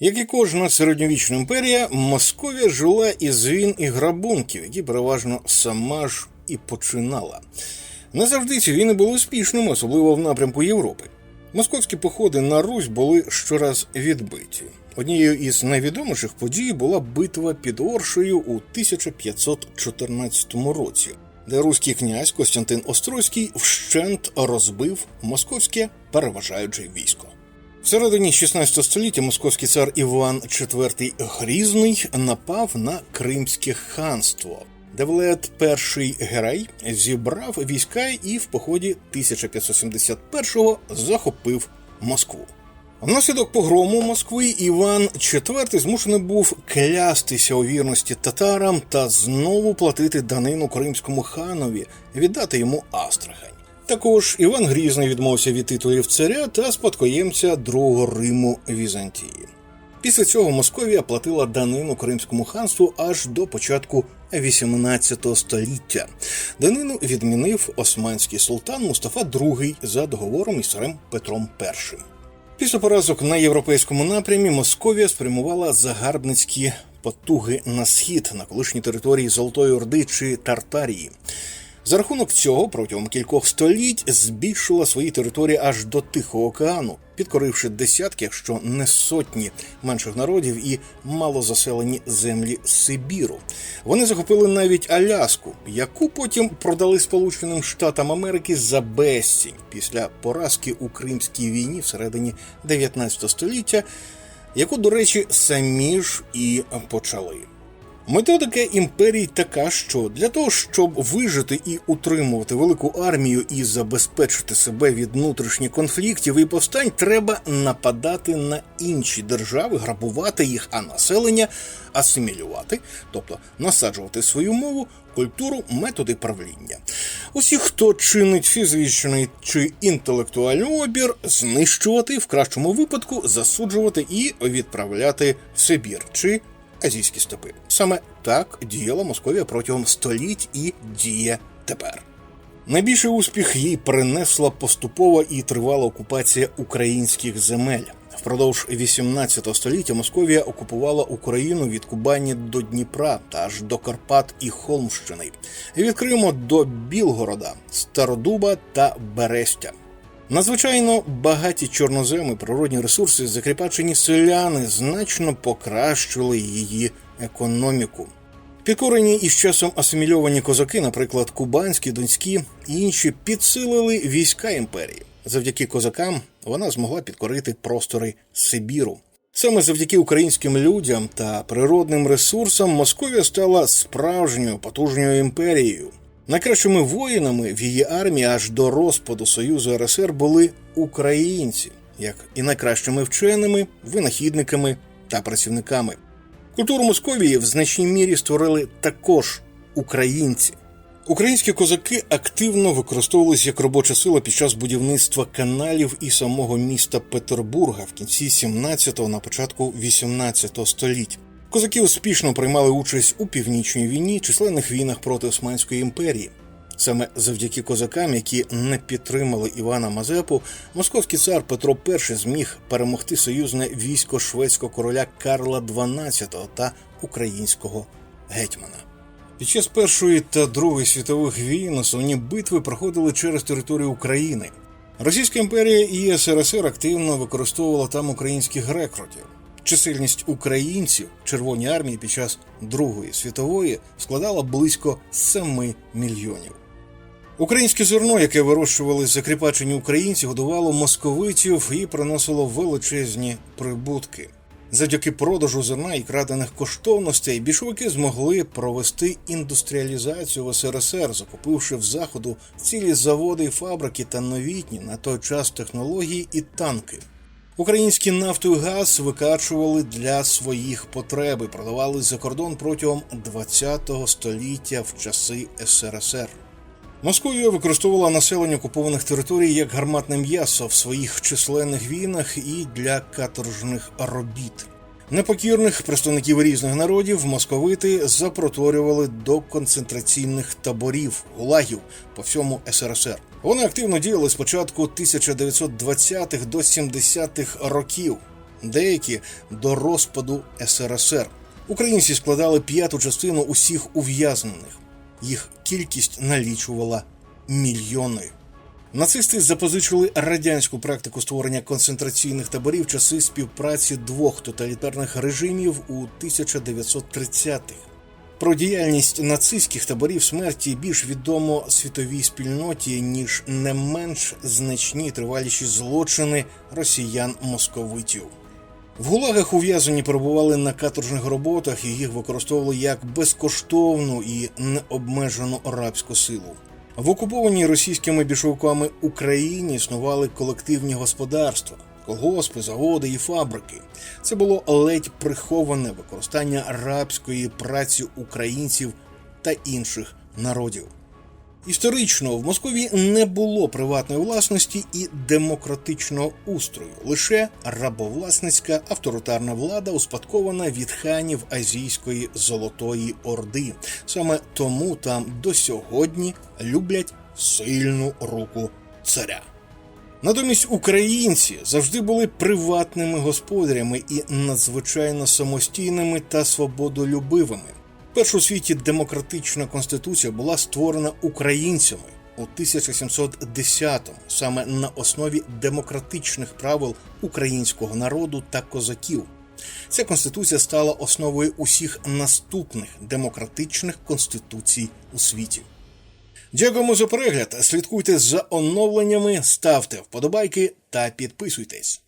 Як і кожна середньовічна імперія, Московія жила із війн і грабунків, які переважно сама ж і починала. Не завжди ці війни були успішними, особливо в напрямку Європи. Московські походи на Русь були щораз відбиті. Однією із найвідоміших подій була битва під Оршею у 1514 році, де руський князь Костянтин Острозький вщент розбив московське переважаюче військо. Всередині 16 століття московський цар Іван IV Грізний напав на Кримське ханство. Девлет І Герай зібрав війська і в поході 1571-го захопив Москву. Внаслідок погрому Москви Іван IV змушений був клястися у вірності татарам та знову платити данину кримському ханові, віддати йому Астрахань. Також Іван Грізний відмовився від титулів царя та спадкоємця Другого Риму Візантії. Після цього Московія платила данину Кримському ханству аж до початку 18 століття. Данину відмінив османський султан Мустафа II за договором із царем Петром І. Після поразок на європейському напрямі Московія спрямувала загарбницькі потуги на схід на колишній території Золотої Орди чи Тартарії. За рахунок цього протягом кількох століть збільшила свої території аж до Тихого океану, підкоривши десятки, якщо не сотні менших народів і малозаселені землі Сибіру. Вони захопили навіть Аляску, яку потім продали Сполученим Штатам Америки за безцінь після поразки у Кримській війні всередині 19 століття, яку, до речі, самі ж і почали. Методика імперій така, що для того, щоб вижити і утримувати велику армію і забезпечити себе від внутрішніх конфліктів і повстань, треба нападати на інші держави, грабувати їх, а населення асимілювати, тобто насаджувати свою мову, культуру, методи правління. Усіх, хто чинить фізичний чи інтелектуальний обір, знищувати в кращому випадку, засуджувати і відправляти в Сибір чи азійські степи. Саме так діяла Московія протягом століть і діє тепер. Найбільший успіх їй принесла поступова і тривала окупація українських земель. Впродовж 18 століття Московія окупувала Україну від Кубані до Дніпра та аж до Карпат і Холмщини, від Криму до Білгорода, Стародуба та Берестя. Надзвичайно багаті чорноземи, природні ресурси, закріпачені селяни значно покращили її економіку. Підкорені із часом асимільовані козаки, наприклад, кубанські, донські і інші, підсилили війська імперії. Завдяки козакам вона змогла підкорити простори Сибіру. Саме завдяки українським людям та природним ресурсам Московія стала справжньою потужною імперією. Найкращими воїнами в її армії аж до розпаду Союзу РСР були українці, як і найкращими вченими, винахідниками та працівниками. Культуру Московії в значній мірі створили також українці. Українські козаки активно використовувалися як робоча сила під час будівництва каналів і самого міста Петербурга в кінці 17-го, на початку 18 століть. Козаки успішно приймали участь у північній війні, численних війнах проти Османської імперії. Саме завдяки козакам, які не підтримали Івана Мазепу, московський цар Петро І зміг перемогти союзне військо шведського короля Карла XII та українського гетьмана. Під час Першої та Другої світових війн основні битви проходили через територію України. Російська імперія і СРСР активно використовувала там українських рекрутів. Чисельність українців Червоній армії під час Другої світової складала близько 7 мільйонів. Українське зерно, яке вирощували закріпачені українці, годувало московитів і приносило величезні прибутки. Завдяки продажу зерна і крадених коштовностей більшовики змогли провести індустріалізацію в СРСР, закупивши в заходу цілі заводи і фабрики та новітні на той час технології і танки. Українські нафту і газ викачували для своїх потреб і продавали за кордон протягом ХХ століття в часи СРСР. Московія використовувала населення окупованих територій як гарматне м'ясо в своїх численних війнах і для каторжних робіт. Непокірних представників різних народів московити запроторювали до концентраційних таборів гулагів по всьому СРСР. Вони активно діяли з початку 1920-х до 70-х років. деякі до розпаду СРСР. Українці складали п'яту частину усіх ув'язнених. Їх кількість налічувала мільйони. Нацисти запозичили радянську практику створення концентраційних таборів часи співпраці двох тоталітарних режимів у 1930-х. Про діяльність нацистських таборів смерті більш відомо світовій спільноті, ніж не менш значні триваліші злочини росіян-московитів. В гулагах ув'язані перебували на каторжних роботах і їх використовували як безкоштовну і необмежену рабську силу. В окупованій російськими більшовиками Україні існували колективні господарства, колгоспи, заводи і фабрики. Це було ледь приховане використання рабської праці українців та інших народів. Історично в Москві не було приватної власності і демократичного устрою, лише рабовласницька авторитарна влада, успадкована від ханів Азійської Золотої Орди. Саме тому там до сьогодні люблять сильну руку царя. Натомість українці завжди були приватними господарями і надзвичайно самостійними та свободолюбивими. Перша у світі демократична конституція була створена українцями у 1710-му, саме на основі демократичних правил українського народу та козаків. Ця конституція стала основою усіх наступних демократичних конституцій у світі. Дякуємо за перегляд. Слідкуйте за оновленнями, ставте вподобайки та підписуйтесь.